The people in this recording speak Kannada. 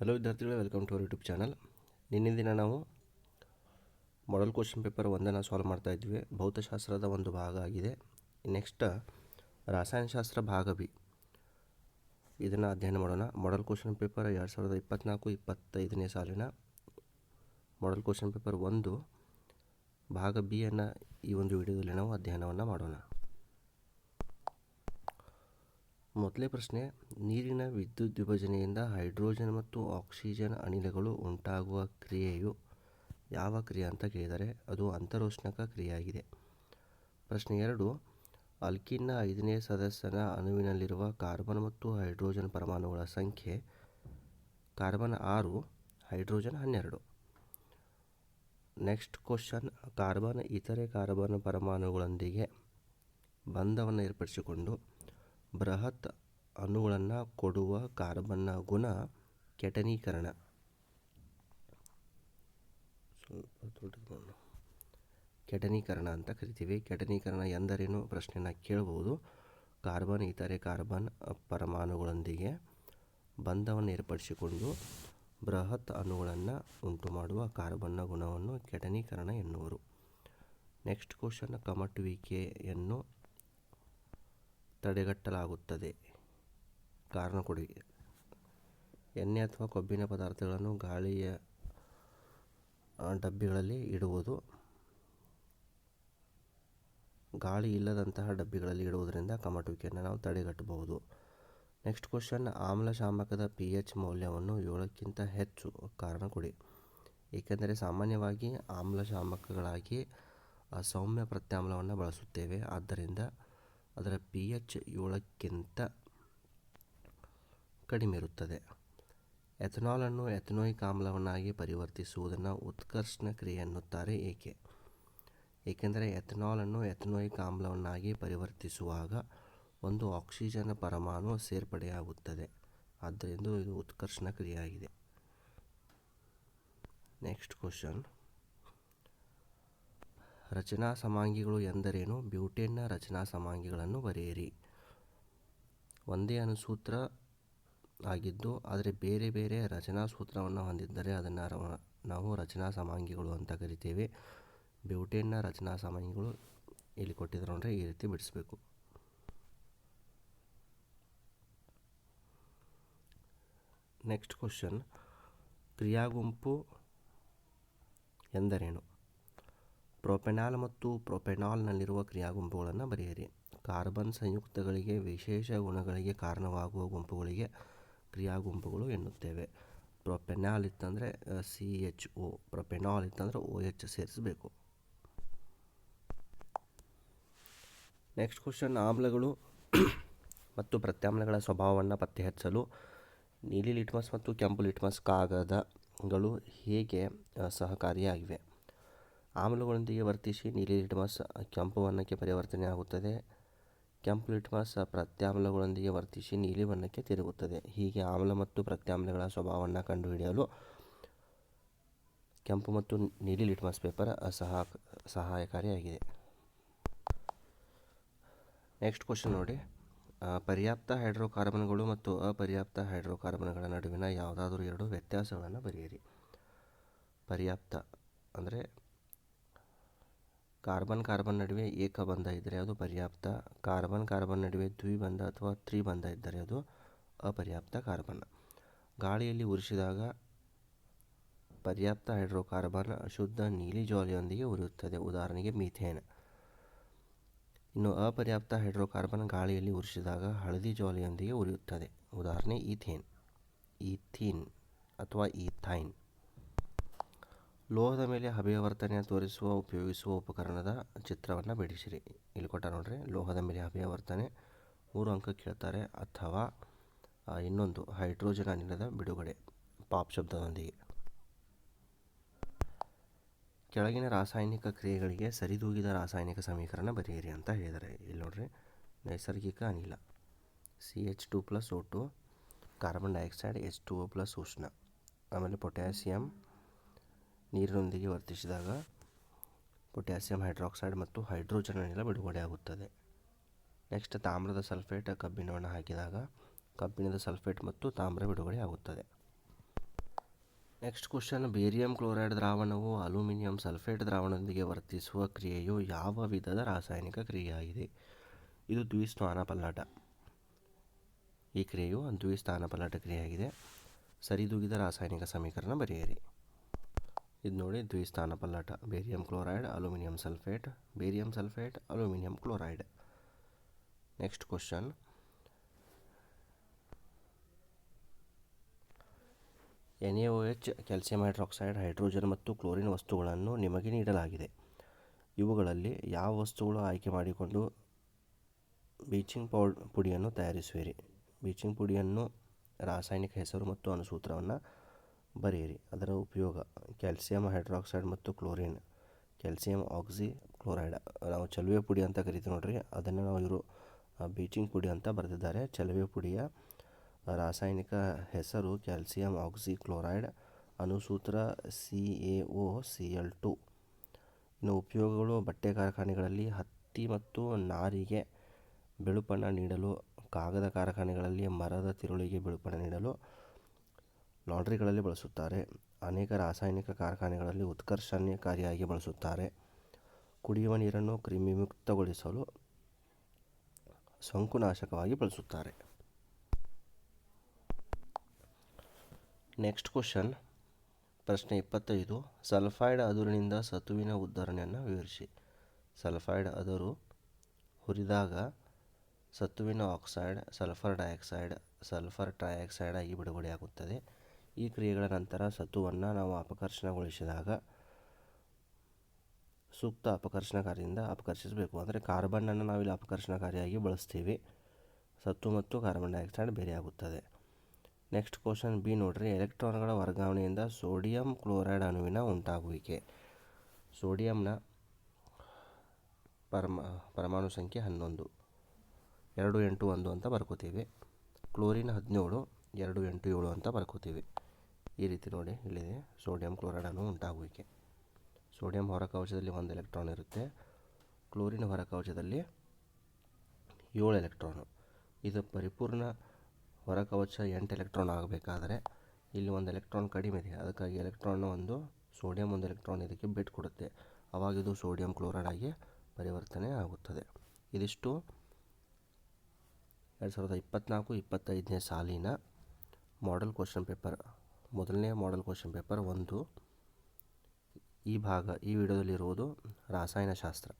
ಹಲೋ ವಿದ್ಯಾರ್ಥಿಗಳೇ welcome to our YouTube channel ನಿನ್ನೆ ದಿನ ನಾವು ಮಾಡಲ್ ಕ್ವಶನ್ ಪೇಪರ್ ಒಂದನ್ನು ಸಾಲ್ವ್ ಮಾಡ್ತಾ ಇದ್ವಿ. ಭೌತಶಾಸ್ತ್ರದ ಒಂದು ಭಾಗ ಆಗಿದೆ. ನೆಕ್ಸ್ಟ್ ರಾಸಾಯನಶಾಸ್ತ್ರ ಭಾಗ ಬಿ. ಇದನ್ನು ಅಧ್ಯಯನ ಮಾಡೋಣ. ಮಾಡಲ್ ಕ್ವಶನ್ ಪೇಪರ್ ಎರಡು ಸಾವಿರದ ಇಪ್ಪತ್ತ್ನಾಲ್ಕು ಇಪ್ಪತ್ತೈದನೇ ಸಾಲಿನ ಮಾಡಲ್ ಕ್ವಶನ್ ಪೇಪರ್ ಒಂದು, ಭಾಗ ಬಿಯನ್ನು ಈ ಒಂದು ವಿಡಿಯೋದಲ್ಲಿ ನಾವು ಅಧ್ಯಯನವನ್ನು ಮಾಡೋಣ. ಮೊದಲೇ ಪ್ರಶ್ನೆ, ನೀರಿನ ವಿದ್ಯುತ್ ವಿಭಜನೆಯಿಂದ ಹೈಡ್ರೋಜನ್ ಮತ್ತು ಆಕ್ಸಿಜನ್ ಅನಿಲಗಳು ಉಂಟಾಗುವ ಕ್ರಿಯೆಯು ಯಾವ ಕ್ರಿಯೆ ಅಂತ ಕೇಳಿದರೆ ಅದು ಅಂತರೋಷ್ಣಕ ಕ್ರಿಯೆಯಾಗಿದೆ. ಪ್ರಶ್ನೆ ಎರಡು ಅಲ್ಕಿನ್ನ ಐದನೇ ಸದಸ್ಯನ ಅಣುವಿನಲ್ಲಿರುವ ಕಾರ್ಬನ್ ಮತ್ತು ಹೈಡ್ರೋಜನ್ ಪರಮಾಣುಗಳ ಸಂಖ್ಯೆ ಕಾರ್ಬನ್ ಆರು, ಹೈಡ್ರೋಜನ್ ಹನ್ನೆರಡು. ನೆಕ್ಸ್ಟ್ ಕ್ವಶನ್, ಕಾರ್ಬನ್ ಇತರೆ ಕಾರ್ಬನ್ ಪರಮಾಣುಗಳೊಂದಿಗೆ ಬಂಧವನ್ನು ಏರ್ಪಡಿಸಿಕೊಂಡು ಬೃಹತ್ ಅಣುಗಳನ್ನು ಕೊಡುವ ಕಾರ್ಬನ್ನ ಗುಣ ಕೆಟನೀಕರಣ. ಕೆಟನೀಕರಣ ಅಂತ ಕರಿತೀವಿ. ಕೆಟನೀಕರಣ ಎಂದರೇನು? ಪ್ರಶ್ನೆನ ಕೇಳಬಹುದು ಕಾರ್ಬನ್ ಇತರೆ ಕಾರ್ಬನ್ ಪರಮಾಣುಗಳೊಂದಿಗೆ ಬಂಧವನ್ನು ಏರ್ಪಡಿಸಿಕೊಂಡು ಬೃಹತ್ ಅಣುಗಳನ್ನು ಉಂಟು ಮಾಡುವ ಕಾರ್ಬನ್ನ ಗುಣವನ್ನು ಕೆಟನೀಕರಣ ಎನ್ನುವರು. ನೆಕ್ಸ್ಟ್ ಕ್ವಶನ್ ಕಮಟುವಿಕೆಯನ್ನು ತಡೆಗಟ್ಟಲಾಗುತ್ತದೆ. ಕಾರಣ ಕೊಡಿ. ಎಣ್ಣೆ ಅಥವಾ ಕೊಬ್ಬಿನ ಪದಾರ್ಥಗಳನ್ನು ಗಾಳಿಯ ಡಬ್ಬಿಗಳಲ್ಲಿ ಇಡುವುದು. ಗಾಳಿ ಇಲ್ಲದಂತಹ ಡಬ್ಬಿಗಳಲ್ಲಿ ಇಡುವುದರಿಂದ ಕಮಟುವಿಕೆಯನ್ನು ನಾವು ತಡೆಗಟ್ಟಬಹುದು. ನೆಕ್ಸ್ಟ್ ಕ್ವಶನ್ ಆಮ್ಲಶಾಮಕದ ಪಿ ಎಚ್ ಮೌಲ್ಯವನ್ನು ಏಳಕ್ಕಿಂತ ಹೆಚ್ಚು. ಕಾರಣ ಕೊಡಿ. ಏಕೆಂದರೆ ಸಾಮಾನ್ಯವಾಗಿ ಆಮ್ಲಶಾಮಕಗಳಾಗಿ ಸೌಮ್ಯ ಪ್ರತ್ಯಾಮ್ಲವನ್ನು ಬಳಸುತ್ತೇವೆ. ಆದ್ದರಿಂದ ಅದರ ಪಿ ಎಚ್ ಏಳಕ್ಕಿಂತ ಕಡಿಮೆ ಇರುತ್ತದೆ. ಎಥನಾಲನ್ನು ಎಥನೋಯಿಕ್ ಆಮ್ಲವನ್ನಾಗಿ ಪರಿವರ್ತಿಸುವುದನ್ನು ಉತ್ಕರ್ಷಣ ಕ್ರಿಯೆ ಎನ್ನುತ್ತಾರೆ ಏಕೆ? ಏಕೆಂದರೆ ಎಥನಾಲನ್ನು ಎಥನೋಯಿಕ್ ಆಮ್ಲವನ್ನಾಗಿ ಪರಿವರ್ತಿಸುವಾಗ ಒಂದು ಆಕ್ಸಿಜನ್ ಪರಮಾಣು ಸೇರ್ಪಡೆಯಾಗುತ್ತದೆ. ಆದ್ದರಿಂದ ಇದು ಉತ್ಕರ್ಷಣ ಕ್ರಿಯೆಯಾಗಿದೆ. ನೆಕ್ಸ್ಟ್ ಕ್ವಶನ್ ರಚನಾ ಸಮಾಂಗಿಗಳು ಎಂದರೇನು? ಬ್ಯೂಟೇನ್ನ ರಚನಾ ಸಮಾಂಗಿಗಳನ್ನು ಬರೆಯಿರಿ. ಒಂದೇ ಅನುಸೂತ್ರ ಆಗಿದ್ದು, ಆದರೆ ಬೇರೆ ಬೇರೆ ರಚನಾ ಸೂತ್ರವನ್ನು ಹೊಂದಿದ್ದರೆ ಅದನ್ನು ನಾವು ರಚನಾ ಸಮಾಂಗಿಗಳು ಅಂತ ಕರಿತೇವೆ. ಬ್ಯೂಟೇನ್ನ ರಚನಾ ಸಮಾಂಗಿಗಳು ಇಲ್ಲಿ ಕೊಟ್ಟಿದ್ರು ಅಂದರೆ ಈ ರೀತಿ ಬಿಡಿಸ್ಬೇಕು. Next question. ಕ್ರಿಯಾಗುಂಪು ಎಂದರೇನು? ಪ್ರೊಪೆನಾಲ್ ಮತ್ತು ಪ್ರೊಪೆನಾಲ್ನಲ್ಲಿರುವ ಕ್ರಿಯಾಗುಂಪುಗಳನ್ನು ಬರೆಯಿರಿ. ಕಾರ್ಬನ್ ಸಂಯುಕ್ತಗಳಿಗೆ ವಿಶೇಷ ಗುಣಗಳಿಗೆ ಕಾರಣವಾಗುವ ಗುಂಪುಗಳಿಗೆ ಕ್ರಿಯಾಗುಂಪುಗಳು ಎನ್ನುತ್ತೇವೆ. ಪ್ರೊಪೆನಾಲ್ ಇತ್ತಂದರೆ ಸಿ, ಎಚ್ ಒ ಪ್ರೊಪೆನಾಲ್ ಇತ್ತಂದರೆ, ಓ, ಎಚ್ ಸೇರಿಸಬೇಕು. ನೆಕ್ಸ್ಟ್ ಕ್ವಶನ್, ಆಮ್ಲಗಳು ಮತ್ತು ಪ್ರತ್ಯಾಮ್ಲಗಳ ಸ್ವಭಾವವನ್ನು ಪತ್ತೆ ಹಚ್ಚಲು ನೀಲಿ ಲಿಟ್ಮಸ್ ಮತ್ತು ಕೆಂಪು ಲಿಟ್ಮಸ್ ಕಾಗದಗಳು ಹೇಗೆ ಸಹಕಾರಿಯಾಗಿವೆ? ಆಮ್ಲಗಳೊಂದಿಗೆ ವರ್ತಿಸಿ ನೀಲಿ ಲಿಟ್ಮಸ್ ಕೆಂಪು ಬಣ್ಣಕ್ಕೆ ಪರಿವರ್ತನೆ ಆಗುತ್ತದೆ. ಕೆಂಪು ಲಿಟ್ಮಸ್ ಪ್ರತ್ಯಾಮ್ಲಗಳೊಂದಿಗೆ ವರ್ತಿಸಿ ನೀಲಿ ಬಣ್ಣಕ್ಕೆ ತಿರುಗುತ್ತದೆ. ಹೀಗೆ ಆಮ್ಲ ಮತ್ತು ಪ್ರತ್ಯಾಮ್ಲಗಳ ಸ್ವಭಾವವನ್ನು ಕಂಡುಹಿಡಿಯಲು ಕೆಂಪು ಮತ್ತು ನೀಲಿ ಲಿಟ್ಮಸ್ ಪೇಪರ್ ಸಹ ಸಹಾಯಕಾರಿಯಾಗಿದೆ. ನೆಕ್ಸ್ಟ್ ಕ್ವಶನ್ ನೋಡಿ. ಪರ್ಯಾಪ್ತ ಹೈಡ್ರೋಕಾರ್ಬನ್ಗಳು ಮತ್ತು ಅಪರ್ಯಾಪ್ತ ಹೈಡ್ರೋಕಾರ್ಬನ್ಗಳ ನಡುವಿನ ಯಾವುದಾದರೂ ಎರಡು ವ್ಯತ್ಯಾಸಗಳನ್ನು ಬರೆಯಿರಿ. ಪರ್ಯಾಪ್ತ ಅಂದರೆ ಕಾರ್ಬನ್ ಕಾರ್ಬನ್ ನಡುವೆ ಏಕಬಂಧ ಇದ್ದರೆ ಅದು ಪರ್ಯಾಪ್ತ ಕಾರ್ಬನ್ ಕಾರ್ಬನ್ ನಡುವೆ ದ್ವಿಬಂಧ ಅಥವಾ ತ್ರಿಬಂಧ ಇದ್ದರೆ ಅದು ಅಪರ್ಯಾಪ್ತ ಕಾರ್ಬನ್. ಗಾಳಿಯಲ್ಲಿ ಉರಿಸಿದಾಗ ಪರ್ಯಾಪ್ತ ಹೈಡ್ರೋಕಾರ್ಬನ್ ಶುದ್ಧ ನೀಲಿ ಜ್ವಾಲೆಯೊಂದಿಗೆ ಉರಿಯುತ್ತದೆ. ಉದಾಹರಣೆಗೆ ಮೀಥೇನ್. ಇನ್ನು ಅಪರ್ಯಾಪ್ತ ಹೈಡ್ರೋಕಾರ್ಬನ್ ಗಾಳಿಯಲ್ಲಿ ಉರಿಸಿದಾಗ ಹಳದಿ ಜ್ವಾಲೆಯೊಂದಿಗೆ ಉರಿಯುತ್ತದೆ. ಉದಾಹರಣೆ ಈಥೇನ್. ಈಥೀನ್ ಅಥವಾ ಈಥೈನ್. ಲೋಹದ ಮೇಲೆ ಹಬೆಯವರ್ತನೆ ತೋರಿಸುವ, ಉಪಯೋಗಿಸುವ ಉಪಕರಣದ ಚಿತ್ರವನ್ನು ಬಿಡಿಸಿರಿ. ಇಲ್ಲಿ ಕೊಟ್ಟ ನೋಡ್ರಿ, ಲೋಹದ ಮೇಲೆ ಹಬೆಯವರ್ತನೆ ಮೂರು ಅಂಕ ಕೇಳ್ತಾರೆ. ಅಥವಾ ಇನ್ನೊಂದು, ಹೈಡ್ರೋಜನ್ ಅನಿಲದ ಬಿಡುಗಡೆ. ಪಾಪ್ ಶಬ್ದದೊಂದಿಗೆ. ಕೆಳಗಿನ ರಾಸಾಯನಿಕ ಕ್ರಿಯೆಗಳಿಗೆ ಸರಿದೂಗಿದ ರಾಸಾಯನಿಕ ಸಮೀಕರಣ ಬರೆಯಿರಿ ಅಂತ ಹೇಳಿದ್ದಾರೆ ಇಲ್ಲಿ ನೋಡ್ರಿ, ನೈಸರ್ಗಿಕ ಅನಿಲ. C H two plus O two, carbon dioxide H two O plus ಉಷ್ಣ. ಆಮೇಲೆ ಪೊಟ್ಯಾಸಿಯಂ ನೀರಿನೊಂದಿಗೆ ವರ್ತಿಸಿದಾಗ ಪೊಟ್ಯಾಸಿಯಂ ಹೈಡ್ರಾಕ್ಸೈಡ್ ಮತ್ತು ಹೈಡ್ರೋಜನ್ ಅನಿಲ ಬಿಡುಗಡೆ ಆಗುತ್ತದೆ. ನೆಕ್ಸ್ಟ್ ತಾಮ್ರದ ಸಲ್ಫೇಟ್ ಕಬ್ಬಿಣವನ್ನು ಹಾಕಿದಾಗ ಕಬ್ಬಿಣದ ಸಲ್ಫೇಟ್ ಮತ್ತು ತಾಮ್ರ ಬಿಡುಗಡೆ ಆಗುತ್ತದೆ. ನೆಕ್ಸ್ಟ್ ಕ್ವಶನ್, ಬೇರಿಯಂ ಕ್ಲೋರೈಡ್ ದ್ರಾವಣವು ಅಲ್ಯೂಮಿನಿಯಂ ಸಲ್ಫೇಟ್ ದ್ರಾವಣದೊಂದಿಗೆ ವರ್ತಿಸುವ ಕ್ರಿಯೆಯು ಯಾವ ವಿಧದ ರಾಸಾಯನಿಕ ಕ್ರಿಯೆಯಾಗಿದೆ? ಇದು ದ್ವಿಸ್ಥಾನ ಪಲ್ಲಾಟ. ಈ ಕ್ರಿಯೆಯು ದ್ವಿಸ್ಥಾನ ಪಲ್ಲಾಟ ಕ್ರಿಯೆಯಾಗಿದೆ. ಸರಿದೂಗಿದ ರಾಸಾಯನಿಕ ಸಮೀಕರಣ ಬರೆಯಿರಿ. ಇದು ನೋಡಿ ದ್ವಿಸ್ಥಾನ ಪಲ್ಲಟ. Barium chloride, aluminium sulphate. Barium sulphate, aluminium chloride. Next question N A O H, calcium hydroxide, hydrogen ಮತ್ತು ಕ್ಲೋರಿನ್ ವಸ್ತುಗಳನ್ನು ನಿಮಗೆ ನೀಡಲಾಗಿದೆ. ಇವುಗಳಲ್ಲಿ ಯಾವ ವಸ್ತುಗಳು ಆಯ್ಕೆ ಮಾಡಿಕೊಂಡು ಬೀಚಿಂಗ್ ಪೌಡ್, ಪುಡಿಯನ್ನು ತಯಾರಿಸುವಿರಿ? ಬೀಚಿಂಗ್ ಪುಡಿಯನ್ನು ರಾಸಾಯನಿಕ ಹೆಸರು ಮತ್ತು ಅನುಸೂತ್ರವನ್ನು ಬರೆಯಿರಿ ಅದರ ಉಪಯೋಗ ಕ್ಯಾಲ್ಸಿಯಂ ಹೈಡ್ರಾಕ್ಸೈಡ್ ಮತ್ತು ಕ್ಲೋರಿನ್. Calcium oxy chloride. ನಾವು ಚಲುವೆ ಪುಡಿ ಅಂತ ಕರಿತೀವಿ ನೋಡ್ರಿ. ಅದನ್ನು ನಾವು ಇವರು ಬೀಚಿಂಗ್ ಪುಡಿ ಅಂತ ಬರೆದಿದ್ದಾರೆ. ಚಲುವೆ ಪುಡಿಯ ರಾಸಾಯನಿಕ ಹೆಸರು calcium oxy chloride ಅನುಸೂತ್ರ C A O C L two. ಇನ್ನು ಉಪಯೋಗಗಳು ಬಟ್ಟೆ ಕಾರ್ಖಾನೆಗಳಲ್ಲಿ ಹತ್ತಿ ಮತ್ತು ನಾರಿಗೆ ಬಿಳುಪಣ ನೀಡಲು, ಕಾಗದ ಕಾರ್ಖಾನೆಗಳಲ್ಲಿ ಮರದ ತಿರುಳಿಗೆ ಬಿಳುಪಣ ನೀಡಲು ಲಾಂಡ್ರಿಗಳಲ್ಲಿ ಬಳಸುತ್ತಾರೆ. ಅನೇಕ ರಾಸಾಯನಿಕ ಕಾರ್ಖಾನೆಗಳಲ್ಲಿ ಉತ್ಕರ್ಷಣೆಕಾರಿಯಾಗಿ ಬಳಸುತ್ತಾರೆ. ಕುಡಿಯುವ ನೀರನ್ನು ಕ್ರಿಮಿಮುಕ್ತಗೊಳಿಸಲು ಸೋಂಕುನಾಶಕವಾಗಿ ಬಳಸುತ್ತಾರೆ. Next question. ಪ್ರಶ್ನೆ ಇಪ್ಪತ್ತೈದು. ಸಲ್ಫೈಡ್ ಅದುರಿನಿಂದ ಸತುವಿನ ಉದ್ಧರಣೆಯನ್ನು ವಿವರಿಸಿ. ಸಲ್ಫೈಡ್ ಅದರು ಹುರಿದಾಗ ಸತುವಿನ oxide, sulphur dioxide, sulphur trioxide ಆಗಿ ಬಿಡುಗಡೆಯಾಗುತ್ತದೆ. ಈ ಕ್ರಿಯೆಗಳ ನಂತರ ಸತುವನ್ನು ನಾವು ಅಪಕರ್ಷಣಗೊಳಿಸಿದಾಗ ಸೂಕ್ತ ಅಪಕರ್ಷಣಕಾರಿಯಿಂದ ಅಪಕರ್ಷಿಸಬೇಕು. ಅಂದರೆ ಕಾರ್ಬನ್ನನ್ನು ನಾವಿಲ್ಲಿ ಅಪಕರ್ಷಣಕಾರಿಯಾಗಿ ಬಳಸ್ತೀವಿ. ಸತ್ತು ಮತ್ತು ಕಾರ್ಬನ್ ಡೈಆಕ್ಸೈಡ್ ಬೇರೆಯಾಗುತ್ತದೆ ನೆಕ್ಸ್ಟ್ ಕ್ವಶನ್ ಬಿ ನೋಡ್ರಿ. ಎಲೆಕ್ಟ್ರಾನ್ಗಳ ವರ್ಗಾವಣೆಯಿಂದ ಸೋಡಿಯಂ ಕ್ಲೋರೈಡ್ ಅಣುವಿನ ಉಂಟಾಗುವಿಕೆ. ಸೋಡಿಯಂನ ಪರಮ, ಪರಮಾಣು ಸಂಖ್ಯೆ ಹನ್ನೊಂದು. ಎರಡು ಎಂಟು ಒಂದು ಅಂತ ಬರ್ಕೋತೀವಿ. ಕ್ಲೋರಿನ್ ಹದಿನೇಳು, ಎರಡು ಎಂಟು ಏಳು ಅಂತ ಬರ್ಕೋತೀವಿ. ಈ ರೀತಿ ನೋಡಿ ಇಲ್ಲಿದೆ. ಸೋಡಿಯಂ ಕ್ಲೋರೈಡ್ ಅನ್ನು ಉಂಟಾಗುವಿಕೆ. ಸೋಡಿಯಂ ಹೊರಕವಚದಲ್ಲಿ ಒಂದು ಎಲೆಕ್ಟ್ರಾನ್ ಇರುತ್ತೆ. ಕ್ಲೋರಿನ್ ಹೊರಕವಚದಲ್ಲಿ ಏಳು ಎಲೆಕ್ಟ್ರಾನು. ಇದು ಪರಿಪೂರ್ಣ ಹೊರಕವಚ ಎಂಟು ಎಲೆಕ್ಟ್ರಾನ್ ಆಗಬೇಕಾದರೆ ಇಲ್ಲಿ ಒಂದು ಎಲೆಕ್ಟ್ರಾನ್ ಕಡಿಮೆ ಇದೆ. ಅದಕ್ಕಾಗಿ ಎಲೆಕ್ಟ್ರಾನ್ ಒಂದು ಸೋಡಿಯಂ ಒಂದು ಎಲೆಕ್ಟ್ರಾನ್ ಇದಕ್ಕೆ ಬಿಟ್ಟು ಕೊಡುತ್ತೆ. ಆವಾಗ ಇದು ಸೋಡಿಯಂ ಕ್ಲೋರೈಡ್ ಆಗಿ ಪರಿವರ್ತನೆ ಆಗುತ್ತದೆ. ಇದಿಷ್ಟು ಎರಡು ಸಾವಿರದ ಇಪ್ಪತ್ತ್ನಾಲ್ಕು ಇಪ್ಪತ್ತೈದನೇ ಸಾಲಿನ ಮಾಡೆಲ್ ಕ್ವಶನ್ ಪೇಪರ್ ಮೊದಲನೇ ಮಾಡೆಲ್ ಕ್ವಶನ್ ಪೇಪರ್ ಒಂದು. ಈ ಭಾಗ ಈ ವಿಡಿಯೋದಲ್ಲಿರುವುದು ರಾಸಾಯನಶಾಸ್ತ್ರ.